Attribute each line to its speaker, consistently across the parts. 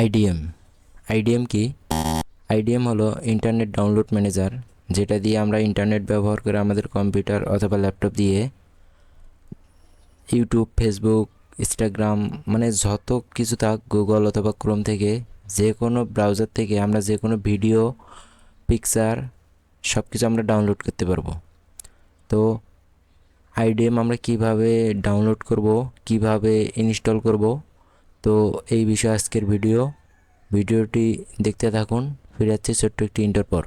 Speaker 1: IDM IDM কি? IDM হলো internet download manager যেটা দিয়ে আমরা ইন্টারনেট ব্যবহার করে আমাদের কম্পিউটার অথবা ল্যাপটপ দিয়ে ইউটিউব ফেসবুক ইনস্টাগ্রাম মানে যত কিছু থাক গুগল অথবা ক্রোম থেকে যে কোনো ব্রাউজার থেকে আমরা যে কোনো ভিডিও পিকচার সব কিছু আমরা ডাউনলোড করতে পারব। তো আইডিএম আমরা কীভাবে ডাউনলোড করব, কীভাবে ইনস্টল করব তো এই বিষয়ে আজকের ভিডিও। ভিডিওটি দেখতে থাকুন। ফিরে যাচ্ছি ছোট্ট একটি ইন্টার পর।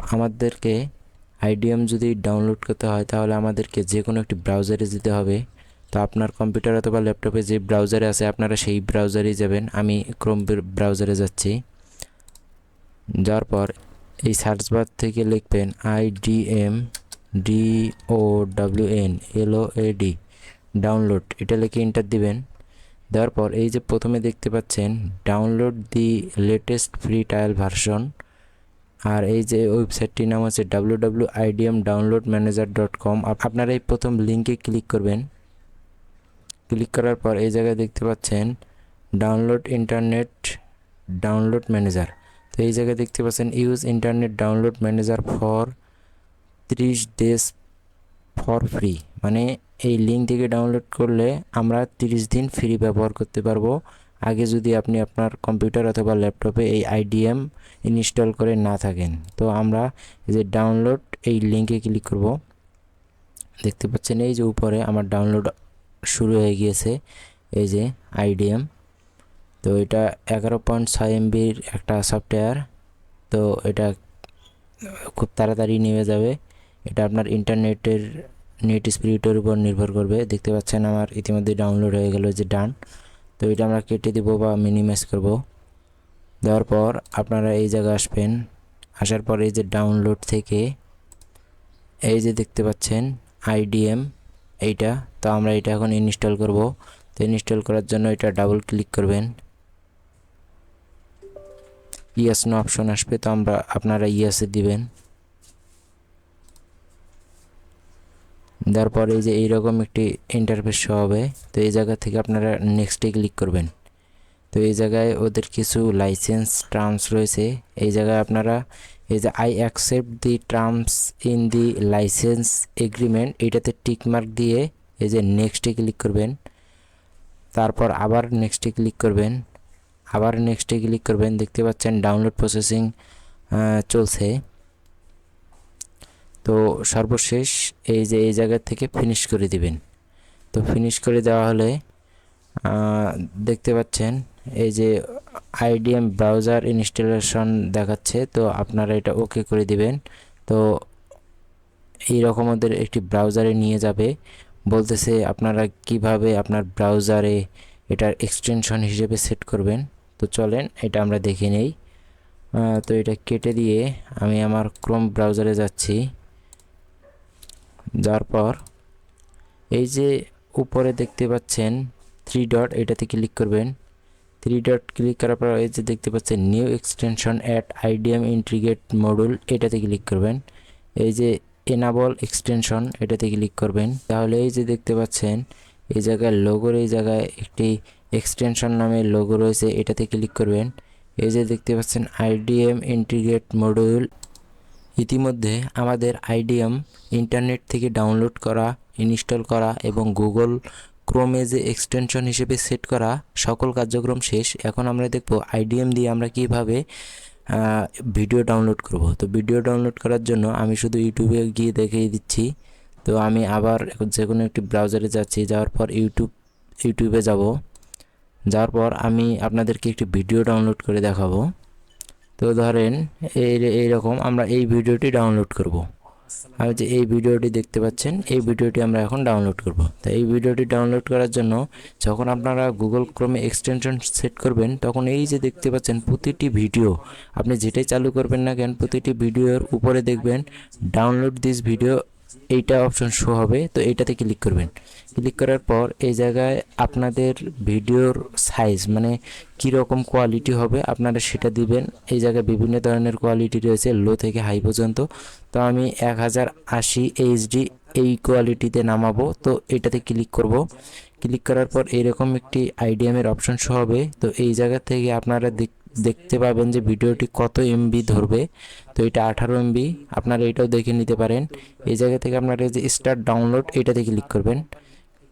Speaker 1: আমাদেরকে আইডিএম যদি ডাউনলোড করতে হয়, তাহলে আমাদেরকে যে কোনো একটি ব্রাউজারে যেতে হবে। তো আপনার কম্পিউটার অথবা ল্যাপটপে যে ব্রাউজারে আছে, আপনারা সেই ব্রাউজারেই যাবেন। আমি ক্রোম ব্রাউজারে যাচ্ছি। যাওয়ার পর এই সার্চ বার থেকে লিখবেন IDM D O W N L O A D download এটা লিখে এন্টার দিবেন। দেওয়ার পর এই যে প্রথমে দেখতে পাচ্ছেন download the latest free trial version আর এই যে ওয়েবসাইটটির নাম হচ্ছে W W IDM download manager dot com আপনারা এই প্রথম লিঙ্কে ক্লিক করবেন। ক্লিক করার পর এই জায়গায় দেখতে পাচ্ছেন ডাউনলোড ইন্টারনেট ডাউনলোড ম্যানেজার তো এই জায়গায় দেখতে পাচ্ছেন use internet download manager for ত্রিশ ডেজ ফর ফ্রি মানে এই লিঙ্ক থেকে ডাউনলোড করলে আমরা তিরিশ দিন ফ্রি ব্যবহার করতে পারব। আগে যদি আপনি আপনার কম্পিউটার অথবা ল্যাপটপে এই আইডিএম ইনস্টল করে না থাকেন, তো আমরা যে ডাউনলোড এই লিঙ্কে ক্লিক করব। দেখতে পাচ্ছেন এই যে উপরে আমার ডাউনলোড শুরু হয়ে গিয়েছে, এই যে আইডিএম তো এটা এগারো পয়েন্ট ছয় এমবির একটা সফটওয়্যার তো এটা খুব তাড়াতাড়ি নেমে যাবে। এটা আপনার ইন্টারনেটের নেট স্পিরিটের উপর নির্ভর করবে। দেখতে পাচ্ছেন আমার ইতিমধ্যে ডাউনলোড হয়ে গেল যে ডান। তো এটা আমরা কেটে দেবো বা মিনিমাইজ করব। দেওয়ার পর আপনারা এই জায়গায় আসবেন। আসার পর এই যে ডাউনলোড থেকে এই যে দেখতে পাচ্ছেন আইডিএম এইটা। তো আমরা এটা এখন ইনস্টল করব। তো ইনস্টল করার জন্য এটা ডাবল ক্লিক করবেন। ইয়াস নো অপশন আসবে। তো আমরা আপনারা ইয়াসে দিবেন। তারপর এই যে এইরকম একটি ইন্টারফেস হবে, তো এই জায়গা থেকে আপনারা নেক্সটে ক্লিক করবেন। তো এই জায়গায় ওদের কিছু লাইসেন্স টার্মস রয়েছে। এই জায়গায় আপনারা এই যে I accept the terms in the licence agreement এটাতে টিক মার্ক দিয়ে এই যে নেক্সটে ক্লিক করবেন। তারপর আবার নেক্সটে ক্লিক করবেন। আবার নেক্সটে ক্লিক করবেন। দেখতে পাচ্ছেন ডাউনলোড প্রসেসিং চলছে। তো সর্বশেষ এই যে এই জায়গা থেকে ফিনিশ করে দিবেন। তো ফিনিশ করে দেওয়া হলে দেখতে পাচ্ছেন এই যে আইডিএম ব্রাউজার ইনস্টলেশন দেখাচ্ছে, তো আপনারা এটা ওকে করে দিবেন। তো এই রকম ওদের একটি ব্রাউজারে নিয়ে যাবে। বলতেছে আপনারা কীভাবে আপনার ব্রাউজারে এটার এক্সটেনশন হিসেবে সেট করবেন। তো চলেন, এটা আমরা দেখে নেই। তো এটা কেটে দিয়ে আমি আমার ক্রোম ব্রাউজারে যাচ্ছি। যাওয়ার পর এই যে উপরে দেখতে পাচ্ছেন থ্রি ডট এটাতে ক্লিক করবেন। থ্রি ডট ক্লিক করার পর এই যে দেখতে পাচ্ছেন new extension at IDM integrate module এটাতে ক্লিক করবেন। এই যে এনাবল এক্সটেনশন এটাতে ক্লিক করবেন। তাহলে এই যে দেখতে পাচ্ছেন, এই জায়গায় লোগোর এই জায়গায় একটি এক্সটেনশন নামে লোগো রয়েছে, এটাতে ক্লিক করবেন। এই যে দেখতে পাচ্ছেন আইডিএম ইন্টিগ্রেট মডিউল ইতিমধ্যে আমাদের আইডিএম ইন্টারনেট থেকে ডাউনলোড করা, ইনস্টল করা এবং গুগল ক্রোমে যে এক্সটেনশন হিসেবে সেট করা সকল কার্যক্রম শেষ। এখন আমরা দেখব আইডিএম দিয়ে আমরা কীভাবে ভিডিও ডাউনলোড করব। তো ভিডিও ডাউনলোড করার জন্য আমি শুধু ইউটিউবে গিয়ে দেখিয়ে দিচ্ছি। তো আমি আবার যে কোনো একটি ব্রাউজারে যাচ্ছি, যাওয়ার পর ইউটিউব, ইউটিউবে যাব। যাওয়ার পর আমি আপনাদেরকে একটি ভিডিও ডাউনলোড করে দেখাবো। তো ধরেন এই এইরকম আমরা এই ভিডিওটি ডাউনলোড করব। আর যে এই ভিডিওটি দেখতে পাচ্ছেন, এই ভিডিওটি আমরা এখন ডাউনলোড করব। তো এই ভিডিওটি ডাউনলোড করার জন্য যখন আপনারা গুগল ক্রমে এক্সটেনশন সেট করবেন, তখন এই যে দেখতে পাচ্ছেন প্রতিটি ভিডিও, আপনি যেটাই চালু করবেন না কেন, প্রতিটি ভিডিওর উপরে দেখবেন ডাউনলোড দিস ভিডিও এইটা অপশন শো হবে, তো এইটাতে ক্লিক করবেন। ক্লিক করার পর এই জায়গায় আপনাদের ভিডিওর সাইজ মানে কী রকম কোয়ালিটি হবে আপনারা সেটা দিবেন। এই জায়গায় বিভিন্ন ধরনের কোয়ালিটি রয়েছে লো থেকে হাই পর্যন্ত। তো আমি এক হাজার আশি এইচডি এই কোয়ালিটিতে নামাবো, তো এটাতে ক্লিক করব। ক্লিক করার পর এরকম একটি আইডিএমের অপশন শো হবে, তো এই জায়গা থেকে আপনারা দেখ- দেখতে পাবেন যে ভিডিওটি কত এমবি ধরবে। তো এটা আঠারো এমবি আপনারা এটাও দেখে নিতে পারেন। এই জায়গা থেকে আপনারা যে স্টার্ট ডাউনলোড এটাতে ক্লিক করবেন।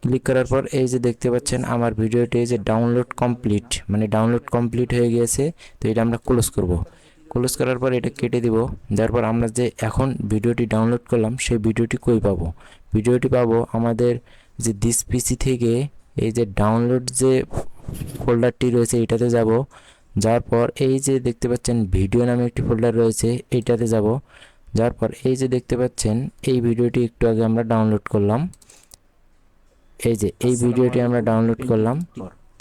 Speaker 1: ক্লিক করার পর এই যে দেখতে পাচ্ছেন, আমার ভিডিওটি এই যে ডাউনলোড কমপ্লিট মানে ডাউনলোড কমপ্লিট হয়ে গিয়েছে। তো এটা আমরা ক্লোজ করব। ক্লোজ করার পর এটা কেটে দিব। দেওয়ার পর আমরা যে এখন ভিডিওটি ডাউনলোড করলাম, সেই ভিডিওটি কই পাবো? ভিডিওটি পাবো আমাদের যে দিস পিসি থেকে এই যে ডাউনলোড যে ফোল্ডারটি রয়েছে, এটাতে যাব। যাওয়ার পর এই যে দেখতে পাচ্ছেন ভিডিও নামে একটি ফোল্ডার রয়েছে এইটাতে যাব। যাওয়ার পর এই যে দেখতে পাচ্ছেন এই ভিডিওটি একটু আগে আমরা ডাউনলোড করলাম। এই যে এই ভিডিওটি আমরা ডাউনলোড করলাম।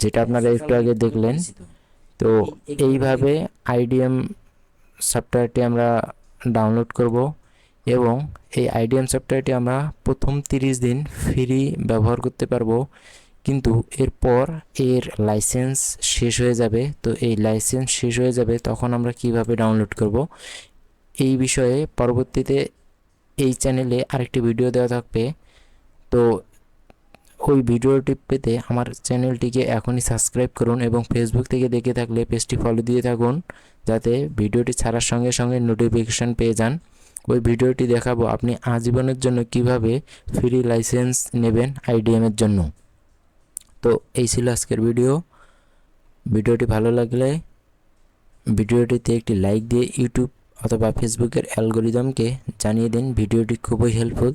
Speaker 1: যেটা আপনারা একটু আগে দেখলেন। তো এইভাবে আইডিএম সফটওয়্যারটি আমরা ডাউনলোড করব এবং এই আইডিএম সফটওয়্যারটি আমরা প্রথম তিরিশ দিন ফ্রি ব্যবহার করতে পারব। কিন্তু এরপর এর লাইসেন্স শেষ হয়ে যাবে। তো এই লাইসেন্স শেষ হয়ে যাবে, তখন আমরা কীভাবে ডাউনলোড করব? এই বিষয়ে পরবর্তীতে এই চ্যানেলে আরেকটি ভিডিও দেওয়া থাকবে। তো ওই ভিডিওটি পেতে আমার চ্যানেলটিকে এখনই সাবস্ক্রাইব করুন এবং ফেসবুক থেকে দেখে থাকলে পেজটি ফলো দিয়ে থাকুন, যাতে ভিডিওটি ছাড়ার সঙ্গে সঙ্গে নোটিফিকেশান পেয়ে যান। ওই ভিডিওটি দেখাবো আপনি আজীবনের জন্য কীভাবে ফ্রি লাইসেন্স নেবেন আইডিএমের জন্য। তো এই ছিল আজকের ভিডিও। ভিডিওটি ভালো লাগলে ভিডিওটিতে একটি লাইক দিয়ে ইউটিউব অথবা ফেসবুকের অ্যালগোরিদমকে জানিয়ে দিন। ভিডিওটি খুবই হেল্পফুল